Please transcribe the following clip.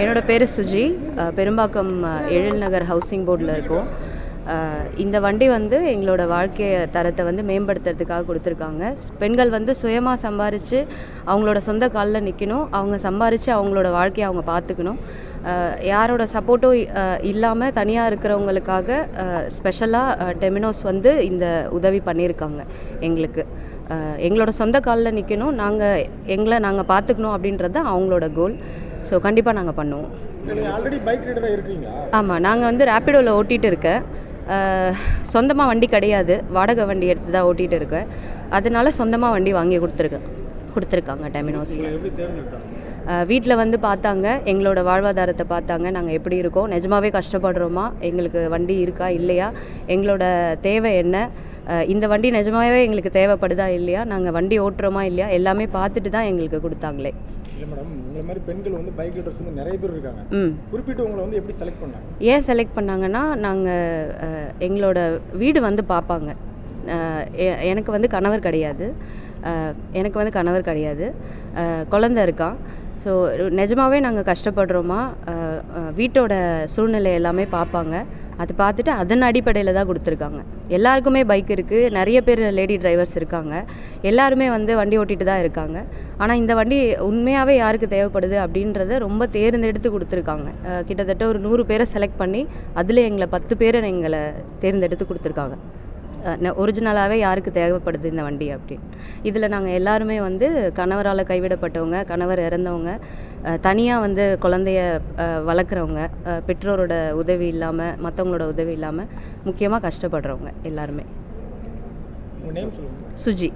என்னோடய பேர் சுஜி. பெரும்பாக்கம் எழில் நகர் ஹவுசிங் போர்டில் இருக்கோம். இந்த வண்டி வந்து எங்களோட வாழ்க்கை தரத்தை வந்து மேம்படுத்துறதுக்காக கொடுத்துருக்காங்க. பெண்கள் வந்து சுயமாக சம்பாரித்து அவங்களோட சொந்த காலில் நிற்கணும் அவங்க சம்பாரித்து அவங்களோட வாழ்க்கையை அவங்க பார்த்துக்கணும் யாரோட சப்போர்ட்டும் இல்லாமல் தனியாக இருக்கிறவங்களுக்காக ஸ்பெஷலாக டெமினோஸ் வந்து இந்த உதவி பண்ணியிருக்காங்க எங்களுக்கு. எங்களோட சொந்த காலில் நிற்கணும் நாங்கள் எங்களை நாங்கள் பார்த்துக்கணும் அப்படின்றது தான் அவங்களோட கோல் ஸோ கண்டிப்பாக நாங்கள் பண்ணுவோம். ஆல்ரெடி பைக் ரைடராக இருக்கீங்களா ஆமாம் நாங்கள் வந்து ரேப்பிடோவில் ஓட்டிகிட்டு இருக்கேன். சொந்தமாக வண்டி கிடையாது. வாடகை வண்டி எடுத்து தான் ஓட்டிகிட்டு இருக்கேன். அதனால சொந்தமாக வண்டி வாங்கி கொடுத்துருக்கேன் கொடுத்துருக்காங்க டெமினோஸில் வீட்டில் வந்து பார்த்தாங்க. எங்களோட வாழ்வாதாரத்தை பார்த்தாங்க. நாங்கள் எப்படி இருக்கோம்? நிஜமாவே கஷ்டப்படுறோமா? எங்களுக்கு வண்டி இருக்கா? இல்லையா? எங்களோட தேவை என்ன? இந்த வண்டி நிஜமாவே எங்களுக்கு தேவைப்படுதா? இல்லையா? நாங்கள் வண்டி ஓட்டுறோமா? இல்லையா? எல்லாமே பார்த்துட்டு தான் எங்களுக்கு கொடுத்தாங்களே. இல்லை மேடம் உங்களை மாதிரி பெண்கள் வந்து பைக் ரைடர்ஸ் வந்து நிறைய பேர் இருக்காங்க. குறிப்பிட்டு உங்களை வந்து எப்படி செலக்ட் பண்ணாங்க? ஏன் செலக்ட் பண்ணாங்கன்னா நாங்கள் எங்களோட வீடு வந்து பார்ப்பாங்க எனக்கு வந்து கணவர் கிடையாது. எனக்கு வந்து கணவர் கிடையாது. குழந்த இருக்கான் ஸோ நிஜமாவே நாங்கள் கஷ்டப்படுறோமா? வீட்டோட சூழ்நிலை எல்லாமே பார்ப்பாங்க அது பார்த்துட்டு அதன் அடிப்படையில் தான் கொடுத்துருக்காங்க. எல்லாருக்குமே பைக் இருக்குது நிறைய பேர் லேடி டிரைவர்ஸ் இருக்காங்க. எல்லாருமே வந்து வண்டி ஓட்டிகிட்டு தான் இருக்காங்க. ஆனால் இந்த வண்டி உண்மையாகவே யாருக்கு தேவைப்படுது அப்படின்றத ரொம்ப தேர்ந்தெடுத்து கொடுத்துருக்காங்க. கிட்டத்தட்ட ஒரு நூறு பேரை செலக்ட் பண்ணி அதில் எங்களை பத்து பேரை எங்களை தேர்ந்தெடுத்து கொடுத்துருக்காங்க. ஒரிஜினலாகவே யாருக்கு தேவைப்படுது இந்த வண்டி அப்படின்னு. இதில் நாங்கள் எல்லாருமே வந்து கணவரால் கைவிடப்பட்டவங்க கணவர் இறந்தவங்க தனியாக வந்து குழந்தைய வளர்க்குறவங்க பெற்றோரோட உதவி இல்லாமல் மற்றவங்களோட உதவி இல்லாமல் முக்கியமாக கஷ்டப்படுறவங்க எல்லாருமே. சுஜி.